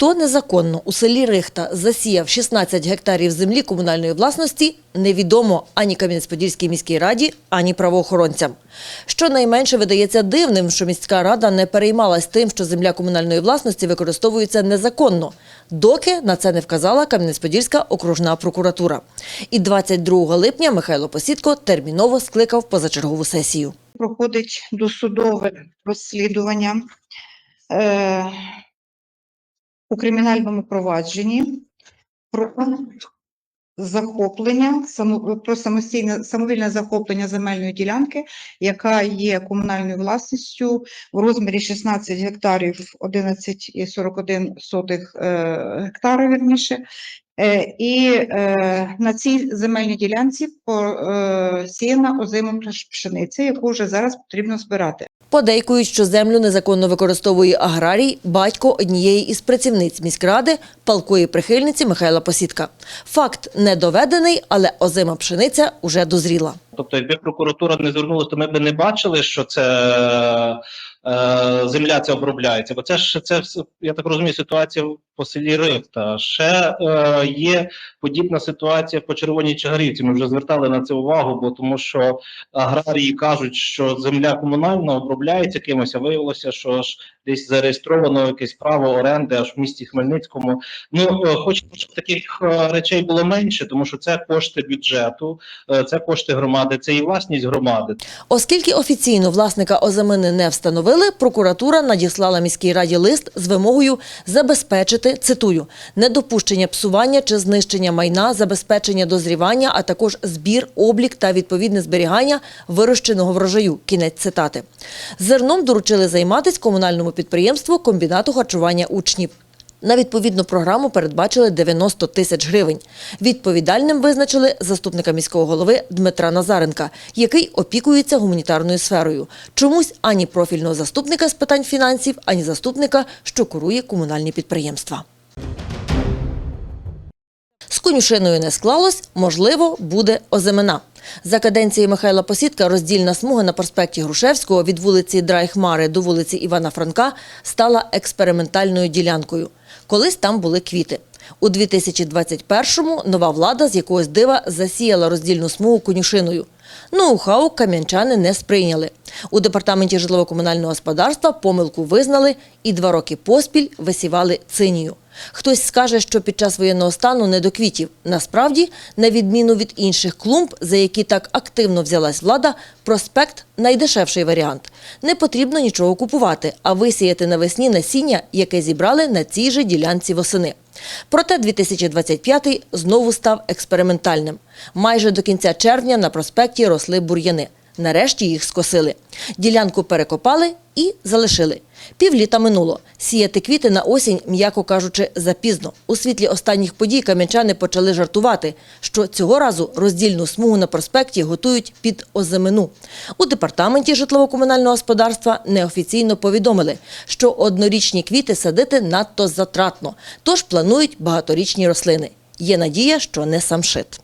Хто незаконно у селі Рихта засіяв 16 гектарів землі комунальної власності, невідомо ані Кам'янець-Подільській міській раді, ані правоохоронцям. Щонайменше видається дивним, що міська рада не переймалась тим, що земля комунальної власності використовується незаконно, доки на це не вказала Кам'янець-Подільська окружна прокуратура. І 22 липня Михайло Посідко терміново скликав позачергову сесію. проходить досудове розслідування е, у кримінальному провадженні про захоплення, про самостійне самовільне захоплення земельної ділянки, яка є комунальною власністю в розмірі 16 гектарів 11,41 сотих е, гектара, вірніше. Е, І е, на цій земельній ділянці посіяна озима пш- пшениця, яку вже зараз потрібно збирати. Подейкують, що землю незаконно використовує аграрій, батько однієї із працівниць міськради, палкої прихильниці Михайла Посідка. Факт не доведений, але озима пшениця уже дозріла. Тобто, якби прокуратура не звернулася, то ми б не бачили, що це земля ця обробляється. Бо це ж це я так розумію, ситуація по селі Рихта. Ще е, є подібна ситуація по Червоній Чагарівці. Ми вже звертали на це увагу, бо тому що аграрії кажуть, що земля комунальна обробляється кимось, а виявилося, що ж десь зареєстровано якесь право оренди аж в місті Хмельницькому. Ну е, щоб таких е, речей було менше, тому що це кошти бюджету, е, це кошти громади, це і власність громади. Оскільки офіційно власника озимини не встановили, прокуратура надіслала міській раді лист з вимогою забезпечити, цитую, недопущення псування чи знищення майна, забезпечення дозрівання, а також збір, облік та відповідне зберігання вирощеного врожаю. Кінець цитати. Зерном доручили займатись комунальному підприємству комбінату харчування учнів. На відповідну програму передбачили 90 тисяч гривень. Відповідальним визначили заступника міського голови Дмитра Назаренка, який опікується гуманітарною сферою. Чомусь ані профільного заступника з питань фінансів, ані заступника, що курує комунальні підприємства. З конюшиною не склалось, можливо, буде озимина. За каденції Михайла Посідка роздільна смуга на проспекті Грушевського від вулиці Драйхмари до вулиці Івана Франка стала експериментальною ділянкою. Колись там були квіти. У 2021-му нова влада з якогось дива засіяла роздільну смугу конюшиною. Ноу-хау кам'янчани не сприйняли. У департаменті житлово-комунального господарства помилку визнали і два роки поспіль висівали цинію. Хтось скаже, що під час воєнного стану не до квітів. Насправді, на відміну від інших клумб, за які так активно взялась влада, проспект найдешевший варіант. Не потрібно нічого купувати, а висіяти навесні насіння, яке зібрали на цій же ділянці восени. Проте 2025 знову став експериментальним. Майже до кінця червня на проспекті росли бур'яни. Нарешті їх скосили. Ділянку перекопали і залишили. Півліта минуло. Сіяти квіти на осінь, м'яко кажучи, запізно. У світлі останніх подій кам'янчани почали жартувати, що цього разу роздільну смугу на проспекті готують під озимину. У департаменті житлово-комунального господарства неофіційно повідомили, що однорічні квіти садити надто затратно, тож планують багаторічні рослини. Є надія, що не самшит.